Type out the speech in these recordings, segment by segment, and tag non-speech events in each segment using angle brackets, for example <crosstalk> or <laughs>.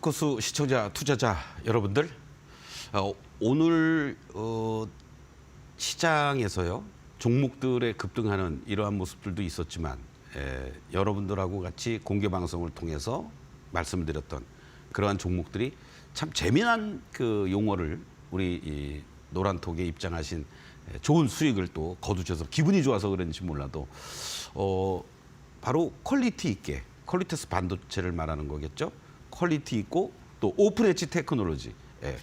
토커스 시청자 투자자 여러분들 어, 오늘 어, 시장에서요 종목들의 급등하는 이러한 모습들도 있었지만 에, 여러분들하고 같이 공개 방송을 통해서 말씀드렸던 그러한 종목들이 참 재미난 그 용어를 우리 이 노란톡에 입장하신 에, 좋은 수익을 또 거두셔서 기분이 좋아서 그런지 몰라도 어, 바로 퀄리티 있게 퀄리티스 반도체를 말하는 거겠죠. 퀄리티 있고 또 오픈 엣지 테크놀로지 예.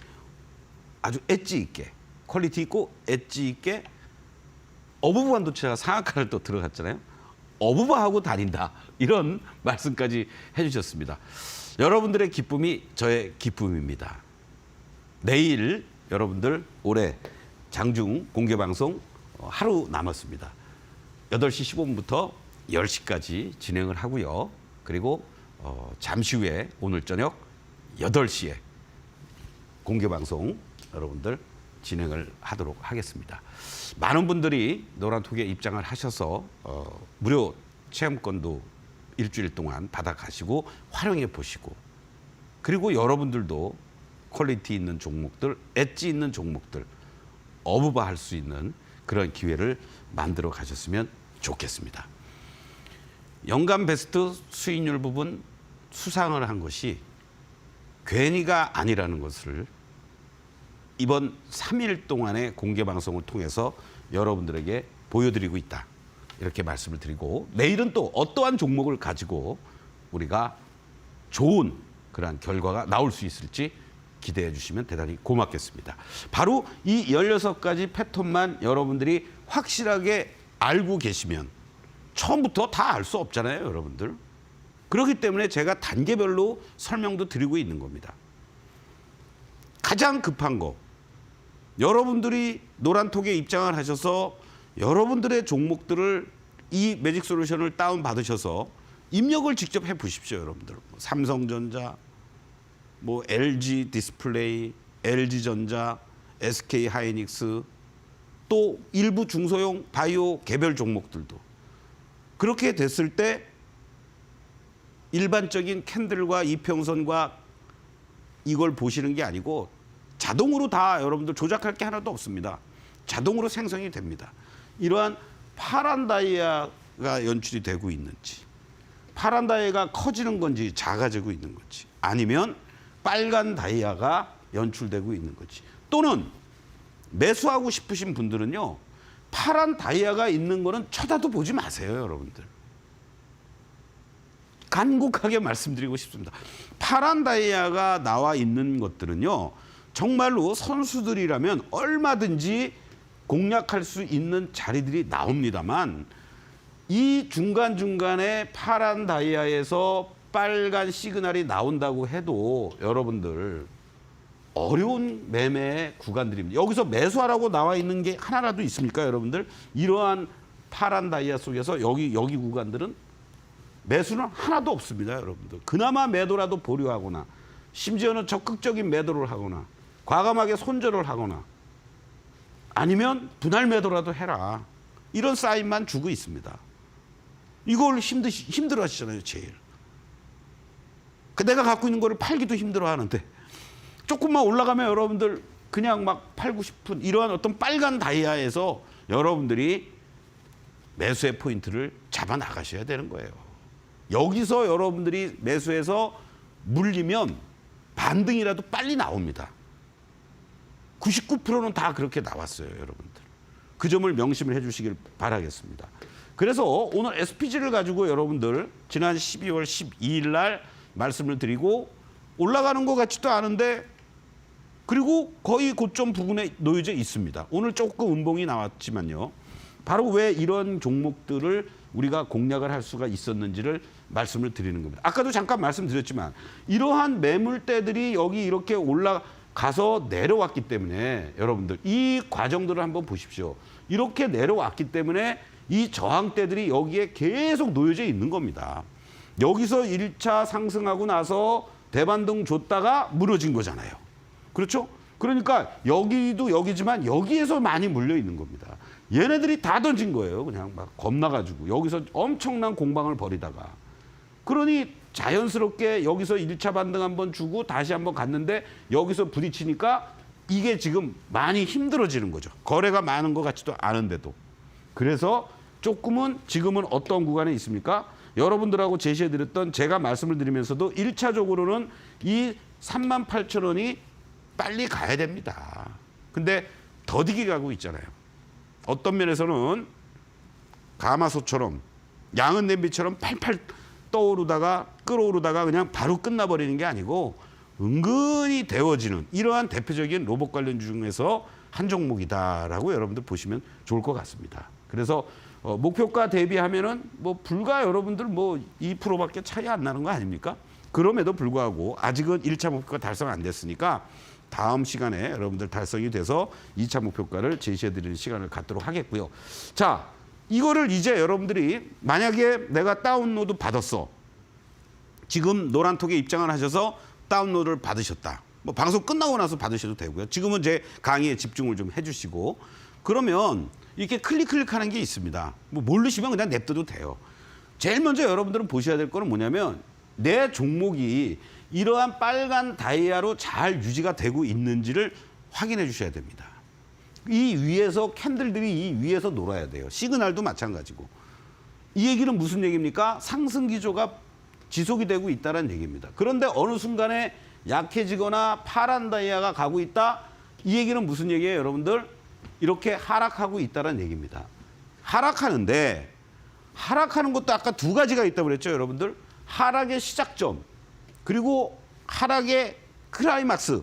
아주 엣지 있게 퀄리티 있고 엣지 있게 어부부 반도체가 상한가를 또 들어갔잖아요. 어부바하고 다닌다 이런 <laughs> 말씀까지 해주셨습니다. 여러분들의 기쁨이 저의 기쁨입니다. 내일 여러분들 올해 장중 공개 방송 어, 하루 남았습니다. 8시 15분부터 10시까지 진행을 하고요. 그리고 어, 잠시 후에 오늘 저녁 8시에 공개 방송 여러분들 진행을 하도록 하겠습니다. 많은 분들이 노란톡에 입장을 하셔서 어, 무료 체험권도 일주일 동안 받아 가시고 활용해 보시고 그리고 여러분들도 퀄리티 있는 종목들, 엣지 있는 종목들 어부바 할 수 있는 그런 기회를 만들어 가셨으면 좋겠습니다. 연간 베스트 수익률 부분 수상을 한 것이 괜히가 아니라는 것을 이번 3일 동안의 공개 방송을 통해서 여러분들에게 보여드리고 있다. 이렇게 말씀을 드리고 내일은 또 어떠한 종목을 가지고 우리가 좋은 그러한 결과가 나올 수 있을지 기대해 주시면 대단히 고맙겠습니다. 바로 이 16가지 패턴만 여러분들이 확실하게 알고 계시면 처음부터 다 알 수 없잖아요, 여러분들. 그렇기 때문에 제가 단계별로 설명도 드리고 있는 겁니다. 가장 급한 거. 여러분들이 노란톡에 입장을 하셔서 여러분들의 종목들을 이 매직 솔루션을 다운 받으셔서 입력을 직접 해 보십시오, 여러분들. 뭐 삼성전자, 뭐 LG 디스플레이, LG전자, SK 하이닉스, 또 일부 중소형 바이오 개별 종목들도 그렇게 됐을 때 일반적인 캔들과 이평선과 이걸 보시는 게 아니고 자동으로 다 여러분들 조작할 게 하나도 없습니다. 자동으로 생성이 됩니다. 이러한 파란 다이아가 연출이 되고 있는지, 파란 다이아가 커지는 건지 작아지고 있는 건지, 아니면 빨간 다이아가 연출되고 있는 건지, 또는 매수하고 싶으신 분들은요, 파란 다이아가 있는 거는 쳐다도 보지 마세요, 여러분들. 간곡하게 말씀드리고 싶습니다. 파란 다이아가 나와 있는 것들은요, 정말로 선수들이라면 얼마든지 공략할 수 있는 자리들이 나옵니다만, 이 중간중간에 파란 다이아에서 빨간 시그널이 나온다고 해도 여러분들 어려운 매매 구간들입니다. 여기서 매수하라고 나와 있는 게 하나라도 있습니까, 여러분들? 이러한 파란 다이아 속에서 여기 여기 구간들은 매수는 하나도 없습니다, 여러분들. 그나마 매도라도 보류하거나 심지어는 적극적인 매도를 하거나 과감하게 손절을 하거나 아니면 분할 매도라도 해라. 이런 사인만 주고 있습니다. 이걸 힘드 힘들어 하시잖아요, 제일. 그 내가 갖고 있는 거를 팔기도 힘들어 하는데 조금만 올라가면 여러분들 그냥 막 팔고 싶은 이러한 어떤 빨간 다이아에서 여러분들이 매수의 포인트를 잡아 나가셔야 되는 거예요. 여기서 여러분들이 매수해서 물리면 반등이라도 빨리 나옵니다. 99%는 다 그렇게 나왔어요, 여러분들. 그 점을 명심을 해 주시길 바라겠습니다. 그래서 오늘 SPG를 가지고 여러분들 지난 12월 12일 날 말씀을 드리고 올라가는 것 같지도 않은데 그리고 거의 고점 부근에 놓여져 있습니다. 오늘 조금 음봉이 나왔지만요. 바로 왜 이런 종목들을 우리가 공략을 할 수가 있었는지를 말씀을 드리는 겁니다. 아까도 잠깐 말씀드렸지만 이러한 매물대들이 여기 이렇게 올라가서 내려왔기 때문에 여러분들 이 과정들을 한번 보십시오. 이렇게 내려왔기 때문에 이 저항대들이 여기에 계속 놓여져 있는 겁니다. 여기서 1차 상승하고 나서 대반등 줬다가 무너진 거잖아요. 그렇죠? 그러니까 여기도 여기지만 여기에서 많이 물려 있는 겁니다. 얘네들이 다 던진 거예요. 그냥 막 겁나가지고 여기서 엄청난 공방을 벌이다가 그러니 자연스럽게 여기서 1차 반등 한번 주고 다시 한번 갔는데 여기서 부딪히니까 이게 지금 많이 힘들어지는 거죠. 거래가 많은 것 같지도 않은데도. 그래서 조금은 지금은 어떤 구간에 있습니까? 여러분들하고 제시해드렸던 제가 말씀을 드리면서도 일차적으로는 이 3만 8천 원이 빨리 가야 됩니다. 근데 더디게 가고 있잖아요. 어떤 면에서는 가마솥처럼 양은 냄비처럼 팔팔 떠오르다가 끓어오르다가 그냥 바로 끝나버리는 게 아니고 은근히 데워지는 이러한 대표적인 로봇 관련 중에서 한 종목이다라고 여러분들 보시면 좋을 것 같습니다. 그래서 어, 목표가 대비하면은 뭐 불과 여러분들 뭐 2%밖에 차이 안 나는 거 아닙니까? 그럼에도 불구하고 아직은 1차 목표가 달성 안 됐으니까 다음 시간에 여러분들 달성이 돼서 2차 목표가를 제시해 드리는 시간을 갖도록 하겠고요. 자, 이거를 이제 여러분들이 만약에 내가 다운로드 받았어. 지금 노란톡에 입장을 하셔서 다운로드를 받으셨다. 뭐 방송 끝나고 나서 받으셔도 되고요. 지금은 제 강의에 집중을 좀 해주시고 그러면 이렇게 클릭 클릭하는 게 있습니다. 뭐 모르시면 그냥 냅둬도 돼요. 제일 먼저 여러분들은 보셔야 될 거는 뭐냐면 내 종목이 이러한 빨간 다이아로 잘 유지가 되고 있는지를 확인해 주셔야 됩니다. 이 위에서 캔들들이 이 위에서 놀아야 돼요. 시그널도 마찬가지고. 이 얘기는 무슨 얘기입니까? 상승 기조가 지속이 되고 있다는 얘기입니다. 그런데 어느 순간에 약해지거나 파란 다이아가 가고 있다. 이 얘기는 무슨 얘기예요, 여러분들? 이렇게 하락하고 있다는 얘기입니다. 하락하는데 하락하는 것도 아까 두 가지가 있다고 그랬죠, 여러분들? 하락의 시작점 그리고 하락의 클라이막스.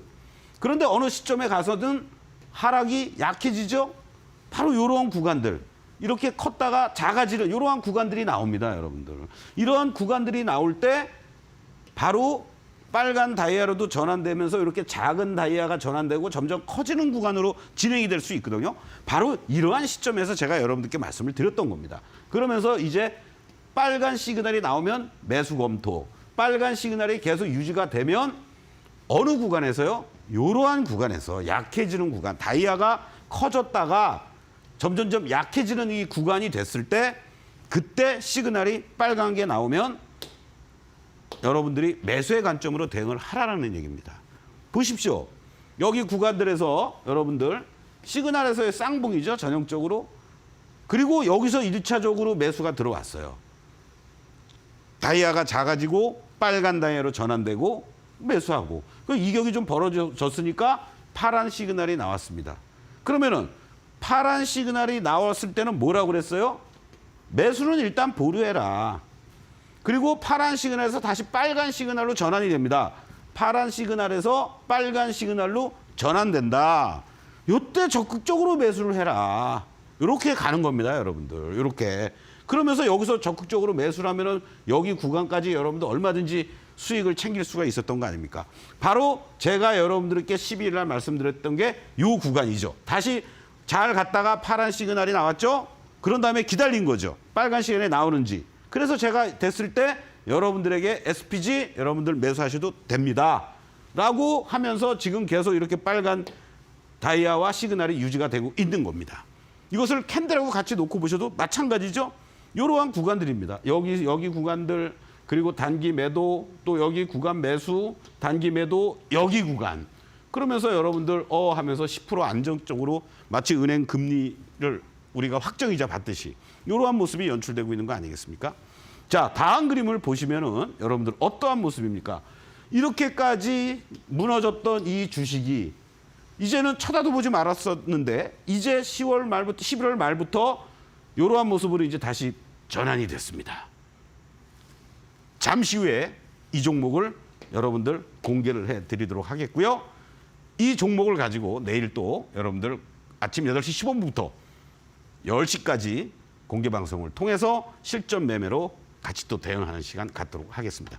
그런데 어느 시점에 가서든 하락이 약해지죠. 바로 이러한 구간들. 이렇게 컸다가 작아지는 이러한 구간들이 나옵니다, 여러분들. 이러한 구간들이 나올 때 바로 빨간 다이아로도 전환되면서 이렇게 작은 다이아가 전환되고 점점 커지는 구간으로 진행이 될 수 있거든요. 바로 이러한 시점에서 제가 여러분들께 말씀을 드렸던 겁니다. 그러면서 이제 빨간 시그널이 나오면 매수 검토, 빨간 시그널이 계속 유지가 되면 어느 구간에서요? 이러한 구간에서 약해지는 구간, 다이아가 커졌다가 점점점 약해지는 이 구간이 됐을 때 그때 시그널이 빨간 게 나오면 여러분들이 매수의 관점으로 대응을 하라는 얘기입니다. 보십시오. 여기 구간들에서 여러분들 시그널에서의 쌍봉이죠, 전형적으로. 그리고 여기서 일차적으로 매수가 들어왔어요. 다이아가 작아지고 빨간 다이아로 전환되고 매수하고 그 이격이 좀 벌어졌으니까 파란 시그널이 나왔습니다. 그러면은 파란 시그널이 나왔을 때는 뭐라고 그랬어요? 매수는 일단 보류해라. 그리고 파란 시그널에서 다시 빨간 시그널로 전환이 됩니다. 파란 시그널에서 빨간 시그널로 전환된다. 요때 적극적으로 매수를 해라. 이렇게 가는 겁니다, 여러분들. 이렇게. 그러면서 여기서 적극적으로 매수를 하면은 여기 구간까지 여러분들 얼마든지 수익을 챙길 수가 있었던 거 아닙니까? 바로 제가 여러분들께 12일 날 말씀드렸던 게 요 구간이죠. 다시 잘 갔다가 파란 시그널이 나왔죠? 그런 다음에 기다린 거죠. 빨간 시그널이 나오는지. 그래서 제가 됐을 때 여러분들에게 SPG 여러분들 매수하셔도 됩니다. 라고 하면서 지금 계속 이렇게 빨간 다이아와 시그널이 유지가 되고 있는 겁니다. 이것을 캔들하고 같이 놓고 보셔도 마찬가지죠. 이러한 구간들입니다. 여기 여기 구간들 그리고 단기 매도 또 여기 구간 매수 단기 매도 여기 구간 그러면서 여러분들 어 하면서 10% 안정적으로 마치 은행 금리를 우리가 확정이자 받듯이 이러한 모습이 연출되고 있는 거 아니겠습니까? 자 다음 그림을 보시면은 여러분들 어떠한 모습입니까? 이렇게까지 무너졌던 이 주식이 이제는 쳐다도 보지 말았었는데 이제 10월 말부터 11월 말부터 이러한 모습으로 이제 다시 전환이 됐습니다. 잠시 후에 이 종목을 여러분들 공개를 해 드리도록 하겠고요. 이 종목을 가지고 내일 또 여러분들 아침 8시 15분부터 10시까지 공개 방송을 통해서 실전 매매로 같이 또 대응하는 시간 갖도록 하겠습니다.